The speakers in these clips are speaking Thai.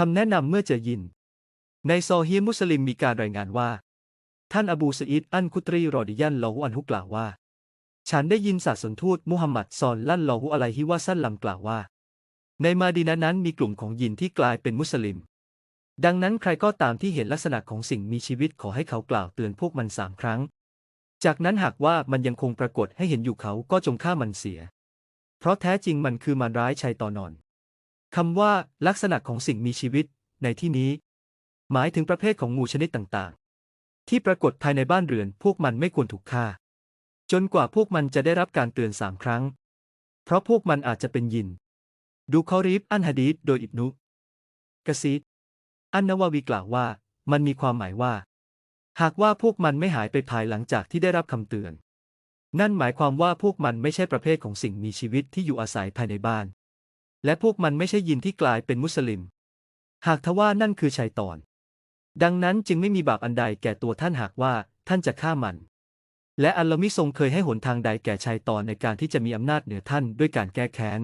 คำแนะนำเมื่อเจอยิน ในซอฮีมุสลิมมีการรายงานว่า ท่านอบูสอีดอันคุตรีรอดิยันลอฮุอันฮุกล่าวว่า ฉันได้ยินศาสนทูตมุฮัมมัดซอลลั่นลอฮุอะลัยฮิวะซัลลัมกล่าวว่า ในมาดีนะห์นั้นมีกลุ่มของยินที่กลายเป็นมุสลิม ดังนั้นใครก็ตามที่เห็นลักษณะของสิ่งมีชีวิตขอให้เขากล่าวเตือนพวกมันสามครั้ง จากนั้นหากว่ามันยังคงปรากฏให้เห็นอยู่เขาก็จงฆ่ามันเสีย เพราะแท้จริงมันคือมารร้ายชัยตอนอน คำว่าลักษณะของสิ่งมีชีวิต ในที่นี้ หมายถึงประเภทของงูชนิดต่างๆ ที่ปรากฏภายในบ้านเรือนพวกมันไม่ควรถูกฆ่า จนกว่าพวกมันจะได้รับการเตือนสามครั้ง เพราะพวกมันอาจจะเป็นยิน ดูคอรีฟอันฮะดีษโดยอิบนุกะซีดอันนวาวีกล่าวว่า มันมีความหมายว่า หากว่าพวกมันไม่หายไปภายหลังจากที่ได้รับคำเตือน นั่นหมายความว่าพวกมันไม่ใช่ประเภทของสิ่งมีชีวิตที่อยู่อาศัยภายในบ้าน และพวกมันไม่ใช่ยินที่กลายเป็นมุสลิม หากทว่านั่นคือชัยตอน ดังนั้นจึงไม่มีบาปอันใดแก่ตัวท่านหากว่าท่านจะฆ่ามัน และอัลลอฮ์มิทรงเคยให้หนทางใดแก่ชัยตอนในการที่จะมีอำนาจเหนือท่านด้วยการแก้แค้น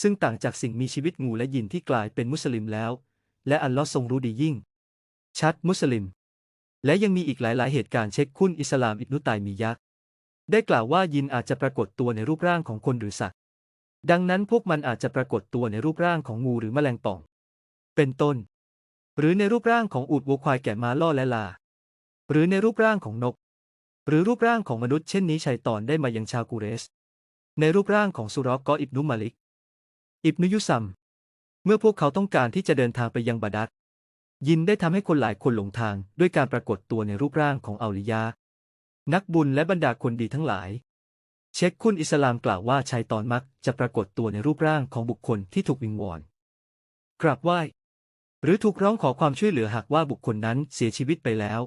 ซึ่งต่างจากสิ่งมีชีวิตงูและยินที่กลายเป็นมุสลิมแล้ว และอัลลอฮ์ทรงรู้ดียิ่ง ชัดมุสลิม และยังมีอีกหลาย ๆ เหตุการณ์เช็คคุณอิสลามอิบนุตัยมียะห์ได้กล่าวว่ายินอาจจะปรากฏตัวในรูปร่างของคนหรือสัตว์ ดังนั้นพวกมันอาจจะปรากฏตัวในรูปร่างของงูหรือแมลงป่อง เป็นต้น หรือในรูปร่างของอูฐวัวควายแก่ม้าล่อและลา หรือในรูปร่างของนก หรือรูปร่างของมนุษย์เช่นนี้ชัยตอนได้มายังชาวกูเรส ในรูปร่างของสุรอกกออิบนุมาลิก อิบนุยุซัม เมื่อพวกเขาต้องการที่จะเดินทางไปยังบาดัดยินได้ทำให้คนหลายคนหลงทางด้วยการปรากฏตัวในรูปร่างของอัลลิยา นักบุญและบรรดาคนดีทั้งหลาย เช็คคุณอิสลามกล่าวว่าชัยตอนมักจะปรากฏตัวในรูปร่างของบุคคลที่ถูกวิงวอนกราบไหว้ หรือถูกร้องขอความช่วยเหลือหากว่าบุคคลนั้นเสียชีวิตไปแล้ว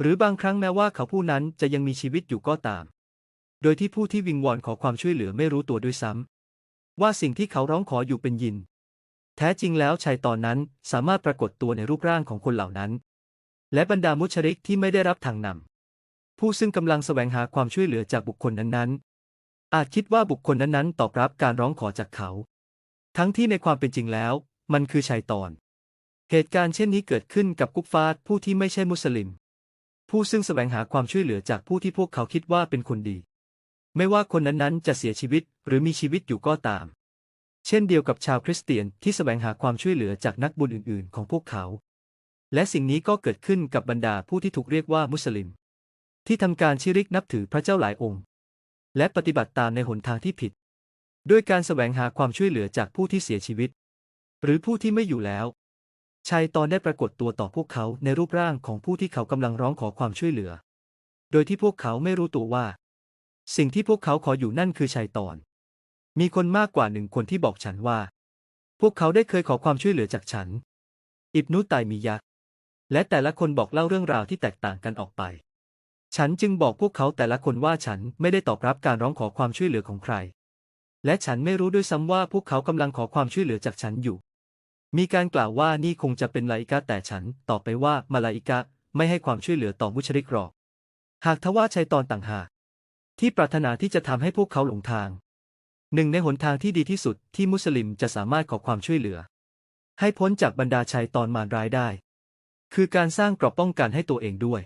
หรือบางครั้งแม้ว่าเขาผู้นั้นจะยังมีชีวิตอยู่ก็ตาม โดยที่ผู้ที่วิงวอนขอความช่วยเหลือไม่รู้ตัวด้วยซ้ำว่าสิ่งที่เขาร้องขออยู่เป็นยิน แท้จริงแล้วชัยตอนนั้นสามารถปรากฏตัวในรูปร่างของคนเหล่านั้น และบรรดามุชริกที่ไม่ได้รับทางนำ ผู้ซึ่งกำลังแสวงหาความช่วยเหลือจากบุคคลนั้นๆ อาจคิดว่าบุคคลนั้นๆ ตอบรับการร้องขอจากเขา ทั้งที่ในความเป็นจริงแล้ว มันคือชัยตอน เหตุการณ์เช่นนี้เกิดขึ้นกับกุฟฟาร์ผู้ที่ไม่ใช่มุสลิม ผู้ซึ่งแสวงหาความช่วยเหลือจากผู้ที่พวกเขาคิดว่าเป็นคนดี ไม่ว่าคนนั้นๆ จะเสียชีวิตหรือมีชีวิตอยู่ก็ตาม เช่นเดียวกับชาวคริสเตียนที่แสวงหาความช่วยเหลือจากนักบุญอื่นๆ ของพวกเขา และสิ่งนี้ก็เกิดขึ้นกับบรรดาผู้ที่ถูกเรียกว่ามุสลิม ที่ทำการชิริกนับถือพระเจ้าหลายองค์ และปฏิบัติตามในหนทางที่ผิด ด้วยการแสวงหาความช่วยเหลือจากผู้ที่เสียชีวิต หรือผู้ที่ไม่อยู่แล้วชัยตอนได้ปรากฏตัวต่อพวกเขาในรูปร่างของผู้ที่เขากำลังร้องขอความช่วยเหลือ โดยที่พวกเขาไม่รู้ตัวว่า สิ่งที่พวกเขาขออยู่นั่นคือชัยตอน มีคนมากกว่าหนึ่งคนที่บอกฉันว่า พวกเขาได้เคยขอความช่วยเหลือจากฉัน อิบนุตัยมียะห์และแต่ละคนบอกเล่าเรื่องราวที่แตกต่างกันออกไป ฉันจึงบอกพวกเขาแต่ละคนว่าฉันไม่ได้ตอบรับการร้องขอความช่วยเหลือของใคร และฉันไม่รู้ด้วยซ้ำว่าพวกเขากำลังขอความช่วยเหลือจากฉันอยู่ มีการกล่าวว่านี่คงจะเป็นลาอิกะแต่ฉันตอบไปว่ามาลาอิกะไม่ให้ความช่วยเหลือต่อมุชริกหรอก หากทว่าชัยตอนต่างหากที่ปรารถนาที่จะทำให้พวกเขาหลงทาง หนึ่งในหนทางที่ดีที่สุดที่มุสลิมจะสามารถขอความช่วยเหลือ ให้พ้นจากบรรดาชัยตอนมารร้ายได้ คือการสร้างกราะป้องกันให้ตัวเองด้วย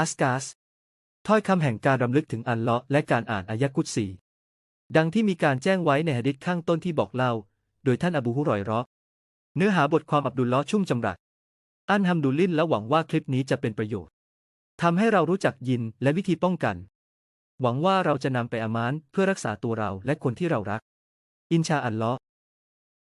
อัสกาส ถ้อยคำแห่งการรำลึกถึงอัลเลาะห์และการอ่านอายะกุตซีดังที่มีการแจ้งไว้ในหะดิษข้างต้นที่บอกเล่า โดยท่านอบูฮุรอยราะห์เนื้อหาบทความอับดุลลาะห์ชุ่มจำรัด อันฮัมดุลิลและหวังว่าคลิปนี้จะเป็นประโยชน์ทำให้เรารู้จักยินและวิธีป้องกัน หวังว่าเราจะนำไปอามานเพื่อรักษาตัวเราและคนที่เรารัก อินชาอัลลอฮ์